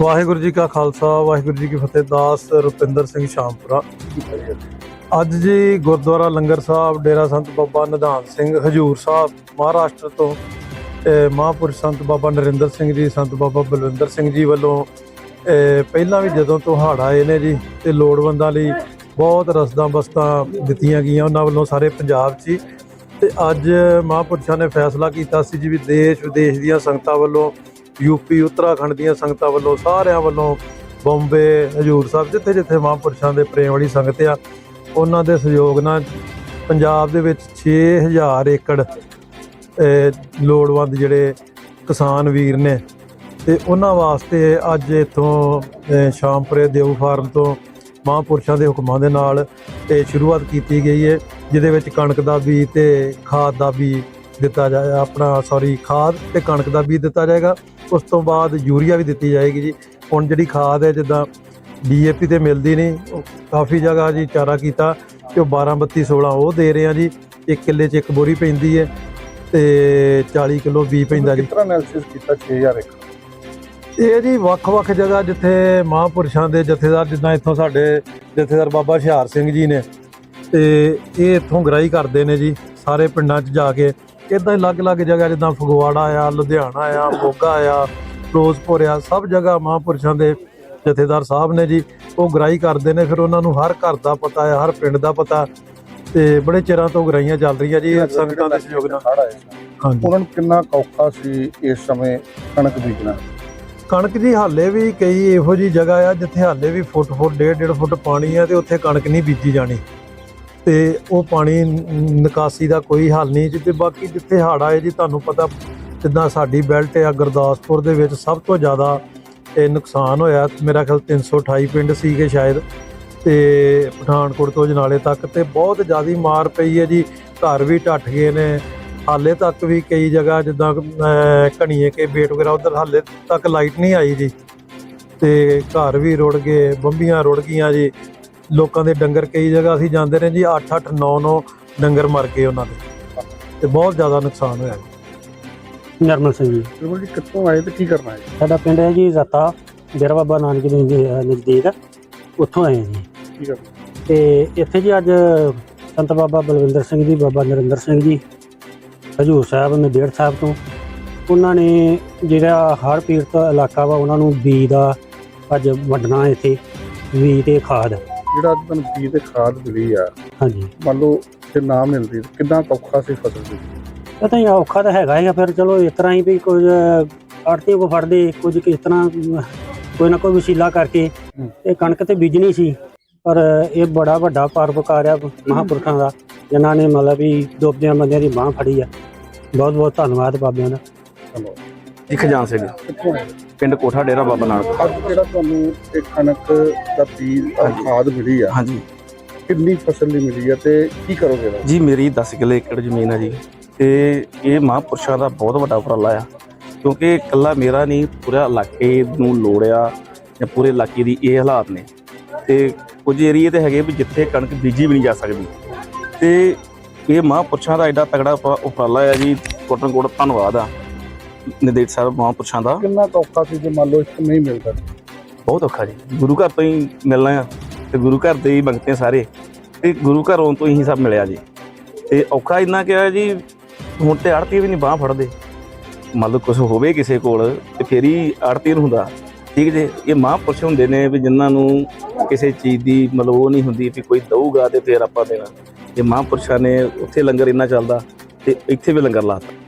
ਵਾਹਿਗੁਰੂ ਜੀ ਕਾ ਖਾਲਸਾ, ਵਾਹਿਗੁਰੂ ਜੀ ਕੀ ਫਤਿਹ, ਦਾਸ ਰੁਪਿੰਦਰ ਸਿੰਘ ਸ਼ਾਮਪੁਰਾ। ਅੱਜ ਜੀ ਗੁਰਦੁਆਰਾ ਲੰਗਰ ਸਾਹਿਬ, ਡੇਰਾ ਸੰਤ ਬਾਬਾ ਨਿਧਾਨ ਸਿੰਘ ਹਜੂਰ ਸਾਹਿਬ, ਮਹਾਰਾਸ਼ਟਰ ਤੋਂ ਅਹ ਮਹਾਂਪੁਰਸ਼ ਸੰਤ ਬਾਬਾ ਨਰਿੰਦਰ ਸਿੰਘ ਜੀ, ਸੰਤ ਬਾਬਾ ਬਲਵਿੰਦਰ ਸਿੰਘ ਜੀ ਵੱਲੋਂ ਪਹਿਲਾਂ ਵੀ ਜਦੋਂ ਤੋਂ ਹੜ੍ਹ ਆਏ ਨੇ ਜੀ, ਤੇ ਲੋੜਵੰਦਾਂ ਲਈ ਬਹੁਤ ਰਸਦਾਂ ਬਸਤਾਂ ਦਿੱਤੀਆਂ ਗਈਆਂ, ਉਹਨਾਂ ਵੱਲੋਂ ਸਾਰੇ ਪੰਜਾਬ 'ਚ ਹੀ। ਤੇ ਅੱਜ ਮਹਾਂਪੁਰਸ਼ਾਂ ਨੇ ਫੈਸਲਾ ਕੀਤਾ ਸੀ ਜੀ ਵੀ ਦੇਸ਼ ਵਿਦੇਸ਼ ਦੀਆਂ ਸੰਗਤਾਂ ਵੱਲੋਂ ਯੂਪੀ ਉੱਤਰਾਖੰਡ ਦੀਆਂ ਸੰਗਤਾਂ ਵੱਲੋਂ ਸਾਰਿਆਂ ਵੱਲੋਂ ਬੰਬੇ ਹਜੂਰ ਸਾਹਿਬ ਜਿੱਥੇ ਜਿੱਥੇ ਮਹਾਂਪੁਰਸ਼ਾਂ ਦੇ ਪ੍ਰੇਮ ਵਾਲੀ ਸੰਗਤ ਆ, ਉਹਨਾਂ ਦੇ ਸਹਿਯੋਗ ਨਾਲ ਪੰਜਾਬ ਦੇ ਵਿੱਚ 6000 ਏਕੜ ਲੋੜਵੰਦ ਜਿਹੜੇ ਕਿਸਾਨ ਵੀਰ ਨੇ, ਤੇ ਉਹਨਾਂ ਵਾਸਤੇ ਅੱਜ ਇਥੋਂ ਸ਼ਾਮਪੁਰੇ ਦੇਵ ਫਾਰਮ ਤੋਂ ਮਹਾਂਪੁਰਸ਼ਾਂ ਦੇ ਹੁਕਮਾਂ ਦੇ ਨਾਲ ਇਹ ਸ਼ੁਰੂਆਤ ਕੀਤੀ ਗਈ ਹੈ ਜਿਹਦੇ ਵਿੱਚ ਕਣਕ ਦਾ ਬੀਜ ਤੇ ਖਾਦ ਦਾ ਬੀਜ ਦਿੱਤਾ ਜਾਏਗਾ ਆਪਣਾ ਸੌਰੀ ਖਾਦ ਤੇ ਕਣਕ ਦਾ ਬੀਜ ਦਿੱਤਾ ਜਾਏਗਾ। ਉਸ ਤੋਂ ਬਾਅਦ ਯੂਰੀਆ ਵੀ ਦਿੱਤੀ ਜਾਏਗੀ ਜੀ। ਹੁਣ ਜਿਹੜੀ ਖਾਦ ਹੈ ਜਿੱਦਾਂ ਡੀਏਪੀ ਤੇ ਮਿਲਦੀ ਨਹੀਂ ਕਾਫੀ ਜਗ੍ਹਾ ਜੀ ਚਾਰਾ ਕੀਤਾ ਤੇ ਉਹ 12 32 16 ਉਹ ਦੇ ਰਹੇ ਆ ਜੀ। ਇੱਕ ਕਿੱਲੇ 'ਚ ਇੱਕ ਬੋਰੀ ਪੈਂਦੀ ਹੈ ਤੇ 40 ਕਿਲੋ ਬੀ ਪੈਂਦਾ ਜੀ। ਤਰ੍ਹਾਂ ਐਨਾਲਿਸਿਸ ਕੀਤਾ? 6000 ਏਕੜ ਇਹ ਜੀ ਵੱਖ-ਵੱਖ ਜਗ੍ਹਾ ਜਿੱਥੇ ਮਹਾਂਪੁਰਸ਼ਾਂ ਦੇ ਜਥੇਦਾਰ ਜਿੱਦਾਂ ਇੱਥੋਂ ਸਾਡੇ ਜਥੇਦਾਰ ਬਾਬਾ ਹੁਸ਼ਿਆਰ ਸਿੰਘ ਜੀ ਨੇ ਤੇ ਇਹ ਇੱਥੋਂ ਗ੍ਰਾਈ ਕਰਦੇ ਨੇ ਜੀ। ਸਾਰੇ ਪਿੰਡਾਂ 'ਚ ਜਾ ਕੇ ਇਦਾਂ ਹੀ ਅਲੱਗ-ਅਲੱਗ ਜਗ੍ਹਾ ਜਿੱਦਾਂ ਫਗਵਾੜਾ ਆ ਲੁਧਿਆਣਾ ਆ ਮੋਗਾ ਆ ਫਿਰੋਜ਼ਪੁਰ ਆ ਸਭ ਜਗ੍ਹਾ ਮਹਾਂਪੁਰਸ਼ਾਂ ਦੇ ਜਥੇਦਾਰ ਸਾਹਿਬ ਨੇ ਜੀ ਉਹ ਗ੍ਰਾਈ ਕਰਦੇ ਨੇ ਫਿਰ ਉਹਨਾਂ ਨੂੰ ਹਰ ਘਰ ਦਾ ਪਤਾ ਹੈ ਹਰ ਪਿੰਡ ਦਾ ਪਤਾ ਤੇ ਬੜੇ ਚਿਰਾਂ ਤੋਂ ਗ੍ਰਾਈਆਂ ਚੱਲ ਰਹੀਆਂ ਜੀ ਸੰਗਤਾਂ ਦੇ ਸਹਿਯੋਗ ਨਾਲ। ਹਾਂਜੀ। ਉਹਨਾਂ ਨੂੰ ਕਿੰਨਾ ਔਖਾ ਸੀ ਇਸ ਸਮੇਂ ਕਣਕ ਬੀਜਣਾ? ਕਣਕ ਜੀ ਹਾਲੇ ਵੀ ਕਈ ਇਹੋ ਜੀ ਜਗ੍ਹਾ ਆ ਜਿੱਥੇ ਹਾਲੇ ਵੀ ਫੁੱਟ ਫੁੱਟ ਡੇਢ ਡੇਢ ਫੁੱਟ ਪਾਣੀ ਆ ਤੇ ਉੱਥੇ ਕਣਕ ਨਹੀਂ ਬੀਜੀ ਜਾਣੀ। ਤੇ ਉਹ ਪਾਣੀ ਨਿਕਾਸੀ ਦਾ ਕੋਈ ਹੱਲ ਨਹੀਂ ਜੀ ਬਾਕੀ ਜਿੱਥੇ ਹੜ੍ਹ ਆਏ ਜੀ ਤੁਹਾਨੂੰ ਪਤਾ ਜਿੱਦਾਂ ਸਾਡੀ ਬੈਲਟ ਆ ਗੁਰਦਾਸਪੁਰ ਦੇ ਵਿੱਚ ਸਭ ਤੋਂ ਜ਼ਿਆਦਾ ਇਹ ਨੁਕਸਾਨ ਹੋਇਆ। ਮੇਰਾ ਖਿਆਲ 328 ਪਿੰਡ ਸੀਗੇ ਸ਼ਾਇਦ ਤੇ ਪਠਾਨਕੋਟ ਤੋਂ ਜਨਾਲੇ ਤੱਕ ਤੇ ਬਹੁਤ ਜ਼ਿਆਦੀ ਮਾਰ ਪਈ ਹੈ ਜੀ। ਘਰ ਵੀ ਢੱਠ ਗਏ ਨੇ। ਹਾਲੇ ਤੱਕ ਵੀ ਕਈ ਜਗ੍ਹਾ ਜਿੱਦਾਂ ਅਹ, ਘਣੀਏ ਕੇ ਬੇਟ ਵਗੈਰਾ ਉਧਰ ਹਾਲੇ ਤੱਕ ਲਾਈਟ ਨਹੀਂ ਆਈ ਜੀ। ਤੇ ਘਰ ਵੀ ਰੁੜ ਗਏ ਬੰਬੀਆਂ ਰੁੜ ਗਈਆਂ ਜੀ। ਲੋਕਾਂ ਦੇ ਡੰਗਰ ਕਈ ਜਗ੍ਹਾ ਅਸੀਂ ਜਾਂਦੇ ਰਹੇ ਜੀ 8 8 9 9 ਡੰਗਰ ਮਰ ਗਏ ਉਹਨਾਂ ਦੇ। ਤੇ ਬਹੁਤ ਜ਼ਿਆਦਾ ਨੁਕਸਾਨ ਹੋਇਆ ਜੀ। ਨਰਮਲ ਸਿੰਘ ਜੀ। ਬਿਲਕੁਲ ਜੀ ਕਿੱਥੋਂ ਆਏ ਤੇ ਕੀ ਕਰਨਾ ਹੈ? ਸਾਡਾ ਪਿੰਡ ਹੈ ਜੀ ਰਤਾ ਡੇਰਾ ਬਾਬਾ ਨਾਨਕ ਦੇ ਨਜ਼ਦੀਕ। ਉੱਥੋਂ ਆਏ ਜੀ। ਕੀ ਕਰਨਾ ਤੇ ਇੱਥੇ ਜੀ ਅੱਜ ਸੰਤ ਬਾਬਾ ਬਲਵਿੰਦਰ ਸਿੰਘ ਜੀ ਬਾਬਾ ਨਰਿੰਦਰ ਸਿੰਘ ਜੀ ਹਜੂਰ ਸਾਹਿਬ ਨੰਦੇੜ ਸਾਹਿਬ ਤੋਂ। ਉਹਨਾਂ ਨੇ ਜਿਹੜਾ ਹਰ ਪੀੜਤ ਇਲਾਕਾ ਵਾ ਉਹਨਾਂ ਨੂੰ ਬੀਜ ਦਾ ਅੱਜ ਵੰਡਣਾ ਇੱਥੇ ਬੀਜ ਤੇ ਖਾਦ। ਜਿਹੜਾ ਅੱਜ ਤੁਹਾਨੂੰ ਬੀਜ ਤੇ ਖਾਦ ਮਿਲੀ ਆ ਹਾਂਜੀ। ਮੰਨ ਲਓ ਜੇ ਨਾ ਮਿਲਦੀ ਤਾਂ ਕਿੰਨਾ ਕੁ ਔਖਾ ਸੀ ਫਸਲ ਦੀ? ਇਹ ਤਾਂ ਇਹ ਔਖਾ ਤਾਂ ਹੈਗਾ ਹੀ ਆ ਫਿਰ ਚਲੋ ਇਸ ਤਰ੍ਹਾਂ ਹੀ ਵੀ ਕੁਝ ਆੜਤੀ ਕੋ ਫੜਦੇ ਕੁਝ ਕਿਸ ਤਰ੍ਹਾਂ ਕੋਈ ਨਾ ਕੋਈ ਵਸੀਲਾ ਕਰਕੇ ਹੂੰ। ਇਹ ਕਣਕ ਤੇ ਬੀਜਣੀ ਸੀ ਪਰ ਇਹ ਬੜਾ ਵੱਡਾ ਪਰਵਕਾਰ ਆ ਮਹਾਂਪੁਰਖਾਂ ਦਾ ਜਿਨ੍ਹਾਂ ਨੇ ਮਤਲਬ ਵੀ ਡੁੱਬਦਿਆਂ ਬੰਦਿਆਂ ਦੀ ਬਾਹ ਫੜੀ ਆ। ਬਹੁਤ ਬਹੁਤ ਧੰਨਵਾਦ ਬਾਬਿਆਂ ਦਾ। ਚਲੋ। ਜੀ ਖਜਾਨ ਸਿੰਘ। ਪਿੰਡ ਕੋਠਾ ਡੇਰਾ ਬਾਬਾ ਨਾਨਕ ਅੱਜ ਜਿਹੜਾ ਤੁਹਾਨੂੰ ਇਹ ਕਣਕ ਦਾ ਬੀਜ ਔਰ ਹਾਂਜੀ। ਖਾਦ ਮਿਲੀ ਆ ਹਾਂਜੀ। ਕਿੰਨੀ ਫਸਲ ਲਈ ਮਿਲੀ ਆ ਤੇ ਕੀ ਕਰੋਗੇ ਇਹਦਾ ਜੀ ਮੇਰੀ 10 ਕਿੱਲੇ ਏਕੜ ਜ਼ਮੀਨ ਹੈ ਜੀ। ਤੇ ਇਹ ਮਹਾਂਪੁਰਸ਼ਾਂ ਦਾ ਬਹੁਤ ਵੱਡਾ ਉਪਰਾਲਾ ਆ। ਕਿਉਂਕਿ ਇਕੱਲਾ ਮੇਰਾ ਨਹੀਂ ਪੂਰਾ ਇਲਾਕੇ ਨੂੰ ਲੋੜ ਆ ਜਾਂ ਪੂਰੇ ਇਲਾਕੇ ਦੀ ਇਹ ਹਾਲਾਤ ਨੇ। ਤੇ ਕੁਝ ਏਰੀਏ ਤੇ ਹੈਗੇ ਵੀ ਜਿੱਥੇ ਕਣਕ ਬੀਜੀ ਵੀ ਨਹੀਂ ਜਾ ਸਕਦੀ। ਤੇ ਇਹ ਮਹਾਂਪੁਰਸ਼ਾਂ ਦਾ ਐਡਾ ਤਗੜਾ ਉਪਰਾ- ਉਪਰਾਲਾ ਆ ਜੀ। ਕੋਟਨ ਕੋਟ ਧੰਨਵਾਦ ਆ। ਨਿਦੇਸ਼ ਸਾਹਿਬ ਮਹਾਂਪੁਰਸ਼ਾਂ ਦਾ। ਕਿੰਨਾ ਕੁ ਔਖਾ ਸੀ ਜੇ ਮੰਨ ਲਓ ਇਸ ਨਹੀਂ ਮਿਲਦਾ? ਬਹੁਤ ਔਖਾ ਜੀ। ਗੁਰੂ ਘਰ ਤੋਂ ਹੀ ਮਿਲਣਾ ਆ ਤੇ ਗੁਰੂ ਘਰ ਦੇ ਹੀ ਮੰਗਤੇ ਸਾਰੇ। ਤੇ ਗੁਰੂ ਘਰੋਂ ਤੋਂ ਹੀ ਸਭ ਮਿਲਿਆ ਜੀ। ਤੇ ਔਖਾ ਇੰਨਾ ਕਿਹਾ ਜੀ ਹੁਣ ਤੇ ਆੜਤੀ ਵੀ ਨਹੀਂ ਬਾਹ ਫੜਦੇ। ਮੰਨ ਲਓ ਕੁਝ ਹੋਵੇ ਕਿਸੇ ਕੋਲ ਤੇ ਫੇਰ ਹੀ ਆੜਤੀ ਨੂੰ ਹੁੰਦਾ। ਠੀਕ ਜੇ ਇਹ ਮਹਾਂਪੁਰਸ਼ ਹੁੰਦੇ ਨੇ ਵੀ ਜਿਨ੍ਹਾਂ ਨੂੰ ਕਿਸੇ ਚੀਜ਼ ਦੀ ਮਤਲਬ ਉਹ ਨਹੀਂ ਹੁੰਦੀ ਵੀ ਕੋਈ ਦਊਗਾ ਤੇ ਫੇਰ ਆਪਾਂ ਦੇਣਾ। ਇਹ ਮਹਾਂਪੁਰਸ਼ਾਂ ਨੇ ਉੱਥੇ ਲੰਗਰ ਇੰਨਾ ਚੱਲਦਾ ਤੇ ਇੱਥੇ ਵੀ ਲੰਗਰ ਲਾਤਾ।